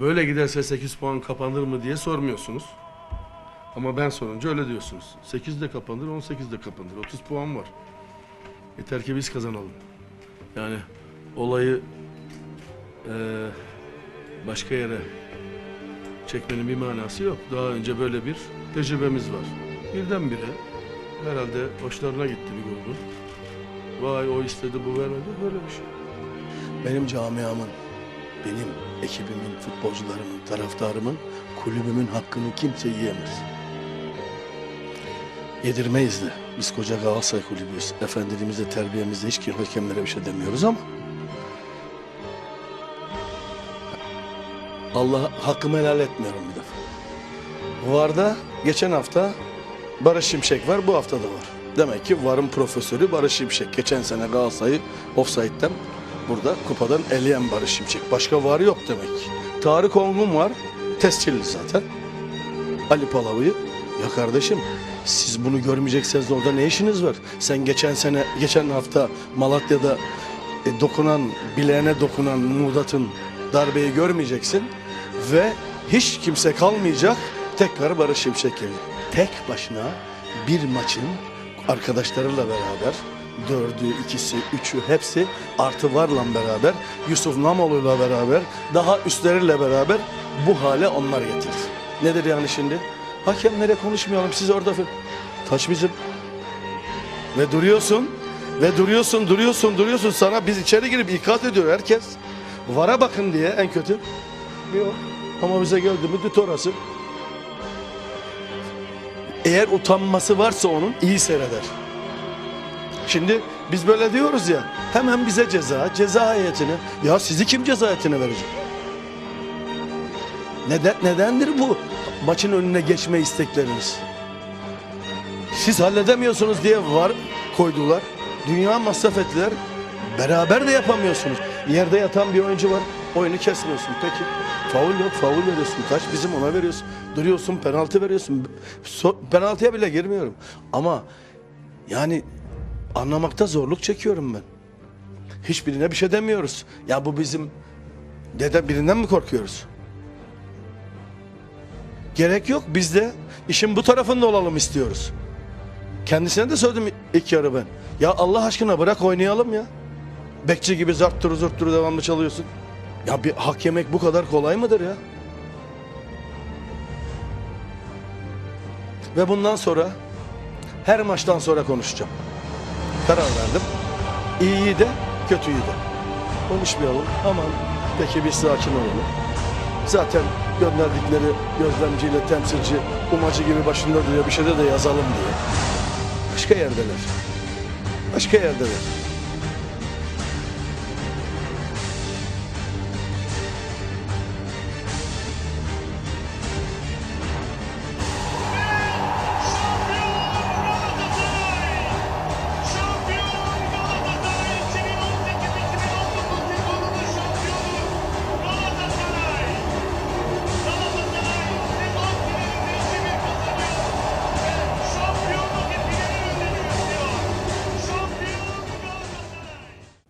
Böyle giderse 8 puan kapanır mı diye sormuyorsunuz. Ama ben sorunca öyle diyorsunuz. 8 de kapanır, 18 de kapanır. 30 puan var. Yeter ki biz kazanalım. Yani olayı eee, başka yere çekmenin bir manası yok. Daha önce böyle bir tecrübemiz var. Birdenbire herhalde hoşlarına gitti bir grubun. Vay o istedi bu vermedi böyle bir şey. Benim camiamın, ekibimin, futbolcularımın, taraftarımın, kulübümün hakkını kimse yiyemez. Yedirmeyiz de. Biz koca Galatasaray kulübüyüz. Efendiliğimizde, terbiyemizde hiç ki hakemlere bir şey demiyoruz ama Allah hakkımı helal etmiyorum bir defa. Varda geçen hafta Barış Şimşek var, bu hafta da var. Demek ki varın profesörü Barış Şimşek. Geçen sene Galatasaray'ı offside'den burada kupadan eleyen Barış Şimşek. Başka var yok demek. Tarık Ongun var, tescilli zaten. Ali Palavı'yı. Ya kardeşim siz bunu görmeyecekseniz orada ne işiniz var? Sen geçen sene, geçen hafta Malatya'da e, dokunan, bileğine dokunan Muğdat'ın darbeyi görmeyeceksin ve hiç kimse kalmayacak tekrar Barış Şimşek gelecek. Tek başına bir maçın arkadaşlarıyla beraber dördü, ikisi, üçü hepsi artı varla beraber Yusuf Namoğlu'yla beraber daha üstleriyle beraber bu hale onlar getirdi. Nedir yani şimdi? Hakemlere konuşmayalım siz orada taş bizim ve duruyorsun ve duruyorsun duruyorsun duruyorsun sana biz içeri girip ikaz ediyor herkes. Vara bakın diye en kötü. Yok. Ama bize geldi mi düt orası. Eğer utanması varsa onun iyi seyreder. Şimdi biz böyle diyoruz ya hemen bize ceza, ceza heyetine. Ya sizi kim ceza heyetine verecek? Neden, nedendir bu maçın önüne geçme istekleriniz? Siz halledemiyorsunuz diye var koydular. Dünya masraf ettiler. Beraber de yapamıyorsunuz. Yerde yatan bir oyuncu var. Oyunu kesmiyorsun. Peki. Faul yok. Faul veriyorsun. Taş bizim ona veriyorsun. Duruyorsun. Penaltı veriyorsun. So- penaltıya bile girmiyorum. Ama yani anlamakta zorluk çekiyorum ben. Hiçbirine bir şey demiyoruz. Ya bu bizim dede birinden mi korkuyoruz? Gerek yok. Biz de işin bu tarafında olalım istiyoruz. Kendisine de söyledim ilk yarı ben. Ya Allah aşkına bırak oynayalım ya. Bekçi gibi zart turu zurt turu devamlı çalıyorsun. Ya bir hak yemek bu kadar kolay mıdır ya? Ve bundan sonra her maçtan sonra konuşacağım. Karar verdim. İyiyi de kötüyü de. Konuşmayalım. Aman peki bir sakin olalım. Zaten gönderdikleri gözlemciyle temsilci umacı gibi başında duruyor bir şeyde de yazalım diye. Başka yerdeler. Başka yerdeler.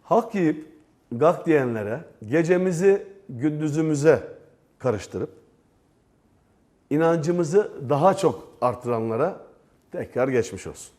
Hak yiyip gak diyenlere gecemizi gündüzümüze karıştırıp inancımızı daha çok artıranlara tekrar geçmiş olsun.